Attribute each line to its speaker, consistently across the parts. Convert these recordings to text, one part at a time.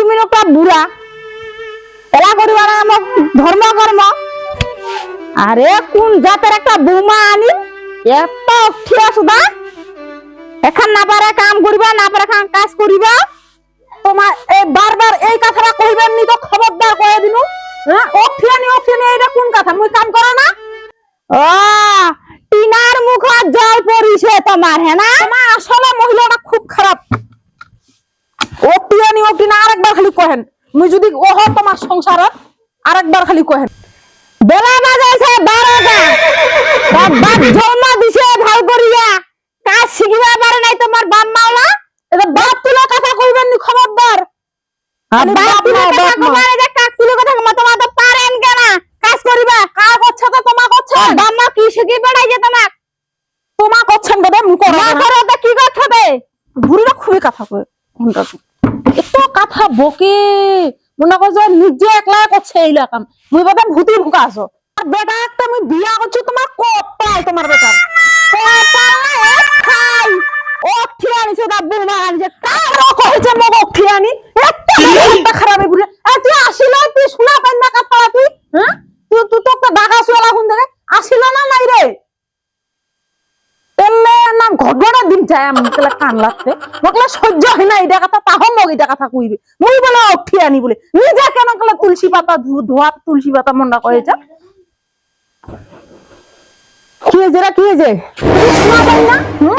Speaker 1: মিনু একটা বুড়া এলা করিবার আমার ধর্ম কর্ম আরে কোন জাতের একটা বৌমা আনি এত অক্ষিয়া সুদা এখন না পারে কাম করিবা না পারে কাজ করিবা তোমার এই বারবার এই কথাটা কইবেন নি তো খবরদার কয়ে দিনু হ্যাঁ অক্ষিয়ানি অক্ষিয়ানি এইটা কোন কথা? মুই কাম করো না? ও টিনার মুখ জল পড়িছে তোমার হ্যাঁ না তোমার আসলে মহিলাটা খুব খারাপ অটিয়ানি অটিনা আরেকবার খালি কহেন। মুই যদি ওহ তোমার সংসারত আরেকবার খালি কহেন। বেলা বাজাইছে বারোটা। বাপ জন্ম দিছে ভালো করিয়া। কাজ শিখিবা পারে নাই তোমার বাপ মাওলা। এটা বাপ তুলে কথা কইবেন নি খবরদার। বাপ তুলে কথা কইবেন যে কাক তুলে কথা কইবা তোমার তো পারেন কেন। কাজ করিবা কা করছে তো তোমা করছে বাপ মা কি শিখি পড়াই যে তোমাক? তোমা করছেন বে মু করো না করো কি কথা বে বুড়িটা খুবই কথা কয়। কোনটা এত কথা বকে। মনে করছ নিজে একলা করছে এই কাম। মুই বাবা ভূতি ভুকা আছো। বেটা একটা মুই বিয়া করছ তোমার কপাল তোমার বেটার কপাল না খাই ও ঠিয়ানি সে দা বুমা আনছে। কার কইছে মগ ঠিয়ানি এত খারাপ এই বুড়ি আর তুই আসিল তুই শোনা পাই না কাপড়া তুই হ্যাঁ তুই তুই তো একটা ঢাকা শুয়ালা কোন দেখে আসিল না নাই রে তেলে না ঘটনা দিন যায় আমি কেলা কান লাগতে মকলা সহ্য হয় না এটা কথা, তাহ মগ এটা কথা কইবে। মুই বলে উঠি আনি বলে। নিজে কেন কেলা তুলসী পাতা ধোয়া তুলসী পাতা মন্ডা কয়ে যা? কি হয়েছে রে কি হয়েছে মোক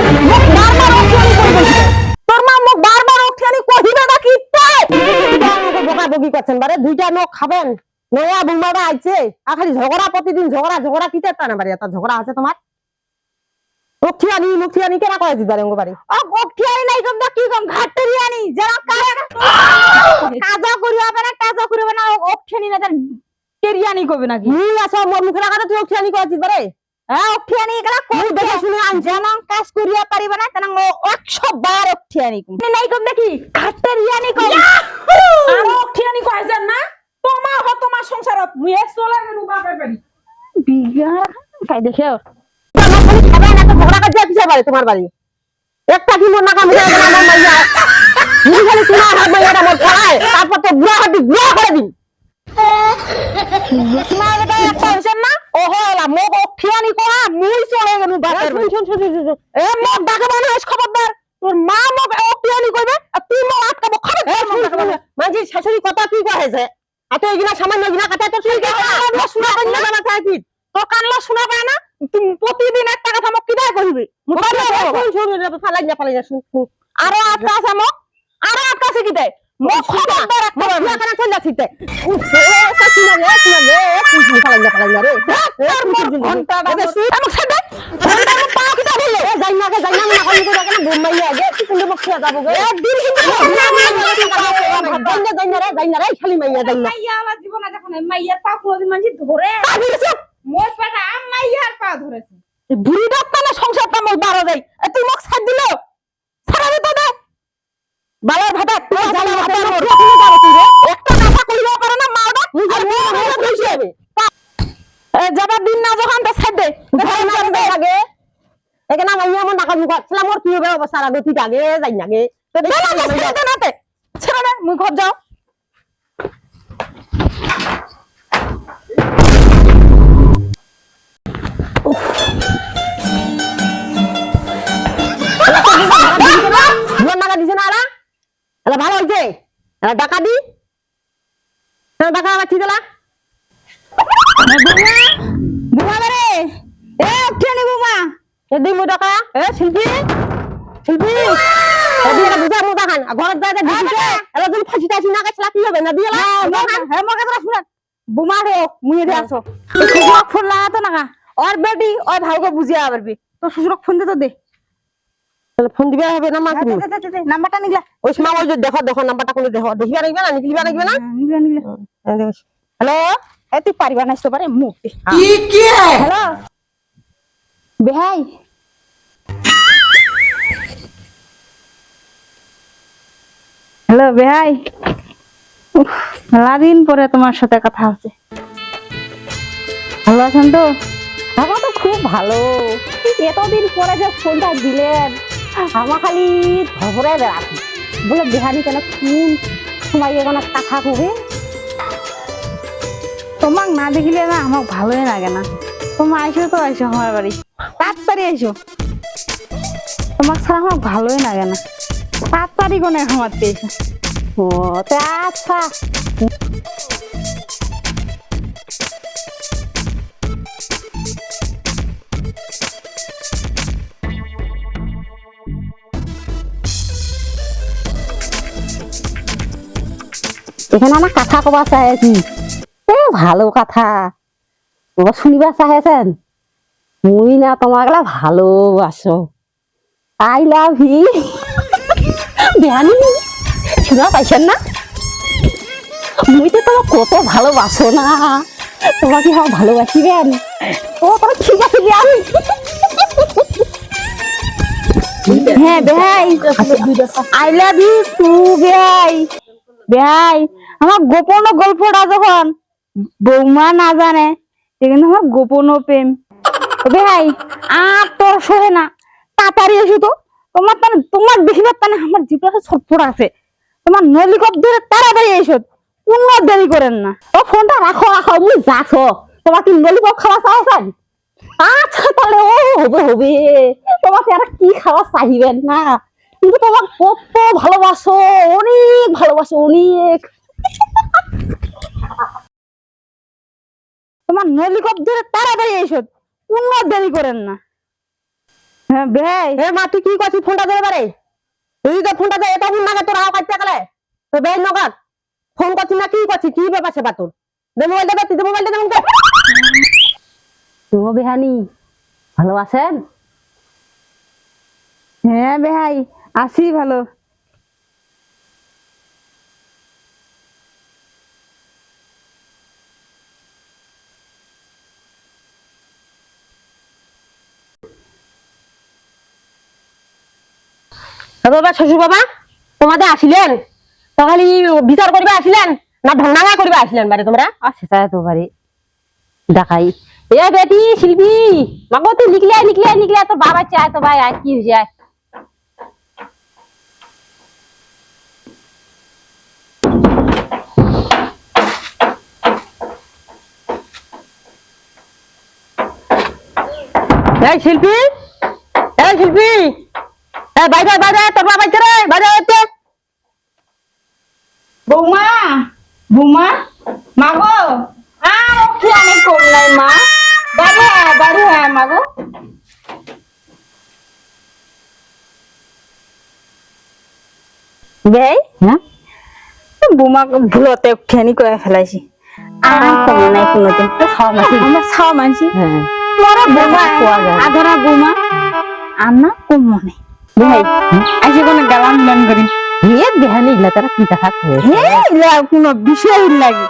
Speaker 1: তোর মা মোক বারবার উঠি আনি কহিবে না কি বোকা বকি করছেন বারে দুইটা লোক খাবেন। নয়া বুমাটা আইছে আর খালি ঝগড়া প্রতিদিন ঝগড়া ঝগড়া কিতে তা না বাড়ি এত ঝগড়া আছে তোমার লক্ষ্মীয়ানি লক্ষ্মীয়ানি কেনা করে দিবার অঙ্গ বাড়ি ও লক্ষ্মীয়ানি নাই কম কি কম ঘাটরি আনি। যারা কাজা করিবা পারে কাজা করিবা না অক্ষানি না কেরিয়ানি কবে নাকি? মুই আছো মোর মুখে লাগা তুই অক্ষানি করে দিবারে হ্যাঁ অক্ষানি এগুলা কোন দেখে শুনে আন যেন কাজ করিয়া পারিবা না তেন 100 বার অক্ষানি কম। নাই কম দেখি। ঘাটরিয়ানি কম।
Speaker 2: আর অখিয়ানি কয়েছেন না? তোমা হ তোমার সংসারত মুই এক চলে বাপের বাড়ি
Speaker 1: বিয়া? কাই দেখে খালি খাবে না তো ঝগড়া কাজে পিছে বাড়ি? তোমার বাড়ি? একটা কি মন নাকা মুখে আমার মাইয়া মুই খালি তোমার হাত মাইয়াটা মোর পড়ায় তারপর তো বুড়া হাতি বুড়া। করে ডাকে মানে তোর শাশুড়ি কথা কি কহেছে এত এগুলা সামান্য এগুলা কথা তো তুই কানলা শোনা পাই না জানা চাইছিস তো কানলা শোনা পায় না? তুমি প্রতিদিন একটা কথা মোক কিদাই কইবি? ফালাই আরও আটকা আছে মোক আরও আটকা আছে কিদাই মোক খবরদার রাখতে পারবে না। চলে যাচ্ছে তুই মাইয়া
Speaker 2: ধরে। মোর পেটা আম মাইয়ার পা ধরেছে।
Speaker 1: বুড়ি ডাক্তার না সংসারটা মোর বারো দেয়। তুই মোক ছাড় দিল? ছাড়াবি তো দে বালার ভাতা তোর বালার ভাতা মোর একটা কথা কইবা পারে না মাওটা আর মোর ভাতা যাবার দিন না যখন তো ছাড় দে। না আগে। এখানে মাইয়া মন নাকা মুখ ছিলা মোর কি হবে? অবস্থা আগে তুই আগে যাই না আগে। তো ছেড়ে দে নাতে ছেড়ে দে মুই ঘর যাও। এরা টাকা দি। এরা টাকা রাখছি দিলা বুমা রে। এ বুমা। এ শিল্পী। শিল্পী। এদি এটা বুঝা দিছে ফাঁসি না হবে না দিলা হ্যাঁ মগে তোরা শুন বুমা রে মুই এদি আসো। শ্বশুরক ফোন লাগাতো না ওর বেটি ওর ভাইকে বুঝিয়া পারবি তো শ্বশুরক ফোন দে তো দে। তাহলে ফোন দিবা হবে না মা তুমি? নাম্বারটা নিগলা। ওই সময় ওই যে দেখো দেখো নাম্বারটা কোন দেখো। দেখিবা লাগবে না? নিকলিবা লাগবে না? নিগলা হ্যালো? এ তুই পারিবা না তো পারে মুখ কি কি? হ্যালো? বেহাই। হ্যালো বেহাই। পরে তোমার সাথে কথা হচ্ছে। ভালো আছেন তো? আমার তো খুব ভালো। এতদিন পরে যে ফোনটা দিলেন। আমার খালি ধরে বেড়াচ্ছি বলে বেহানি কেন ফোন
Speaker 3: সময় কোনো কথা কবে?
Speaker 4: তোমাক না দেখিলে না আমাক ভালোই লাগে না। তোমার আইসো তো, আইসো আমার বাড়ি। তাড়াতাড়ি আইসো। তোমাক ছাড়া আমার ভালোই লাগে না। তাড়াতাড়ি কোনে ঘুমাতে এসো
Speaker 3: ও আচ্ছা। এখানে আমার কথা কবা চাই আছি এ ভালো কথা। বাবা শুনিবা চাহেছেন মুই না তোমাক ভালোবাসো। আই লাভ হি। বেহানি শোনা পাইছেন না? মুই তো তোমার কত ভালোবাসো না। তোমাকে আমার ভালোবাসিবেন ও তোমার ঠিক আছে আমি
Speaker 4: হ্যাঁ বেহাই আই লাভ ইউ টু বেহাই বেহাই আমার গোপন গল্পটা যখন বৌমা না জানে কিন্তু আমার গোপন প্রেম। বেহাই আর তোর সহে না, তাড়াতাড়ি এসো তো। তোমার তানে, তোমার বেশিরভাগ তানে আমার জিপটা ছটফট আছে। তোমার নলিকপ ধরে তাড়াতাড়ি এসো দেরি করেন না।
Speaker 3: ও ফোনটা রাখো রাখো কি ললিপপ খাওয়া চাইছেন আচ্ছা তাহলে ও হবে হবে। তোমাকে আর কি খাওয়া চাইবেন না? কিন্তু তোমার কত ভালোবাসো, অনেক ভালোবাসো, অনেক।
Speaker 4: তোমার নলিকপ ধরে তাড়াতাড়ি এসো। কোনো দেরি করেন না। হ্যাঁ বেহাই
Speaker 3: এ মা তুই কি করছিস? ফোনটা দেবে পারে তুই তো ফোনটা এটা ফোন নাগে তোর আওয়াজ কাটতে গেলে। তো বের নগাত ফোন করছিস না? কি করছিস? কি ব্যাপার সেবা তোর? দে মোবাইল দেবে তুই মোবাইল দেবে তুমি বেহানি ভালো আছেন?
Speaker 4: হ্যাঁ বেহাই আসি ভালো।
Speaker 3: বাবা শ্বশুর বাবা তোমাদের আসিলেন? তো খালি বিচার করিবা আসিলেন? না ঢঙ্গাঙ্গা করিবা আসিলেন বারে তোমরা? আছে তাই তো বারে দেখাই। এ বেটি শিল্পী মাগো তুই নিকলে আয়, নিকলে নিকলে তোর বাবা চায় তো ভাই আয় কি আয়। এই শিল্পী এই শিল্পী। বাইরে বাইরে তোর বাবা বাইরে বাইরে
Speaker 4: বৌমা বৌমা আর কি আমি হ্যাঁ হ্যাঁ
Speaker 3: হ্যাঁ
Speaker 4: ভুলতে খেনি করে ফেলাইছি। আর কম নাই কোনোদিন।
Speaker 3: তো খাওয়া মাছি
Speaker 4: আমরা ছাও মানছি।
Speaker 3: হ্যাঁ।
Speaker 4: তোরা বৌমা। আধারা বৌমা। আর না কম মনে ভাই আজকে কোনো গালাম গান করি।
Speaker 3: হে বেহানি ইলা তারা কি দেখা
Speaker 4: হে ইলা কোনো বিষয় লাগে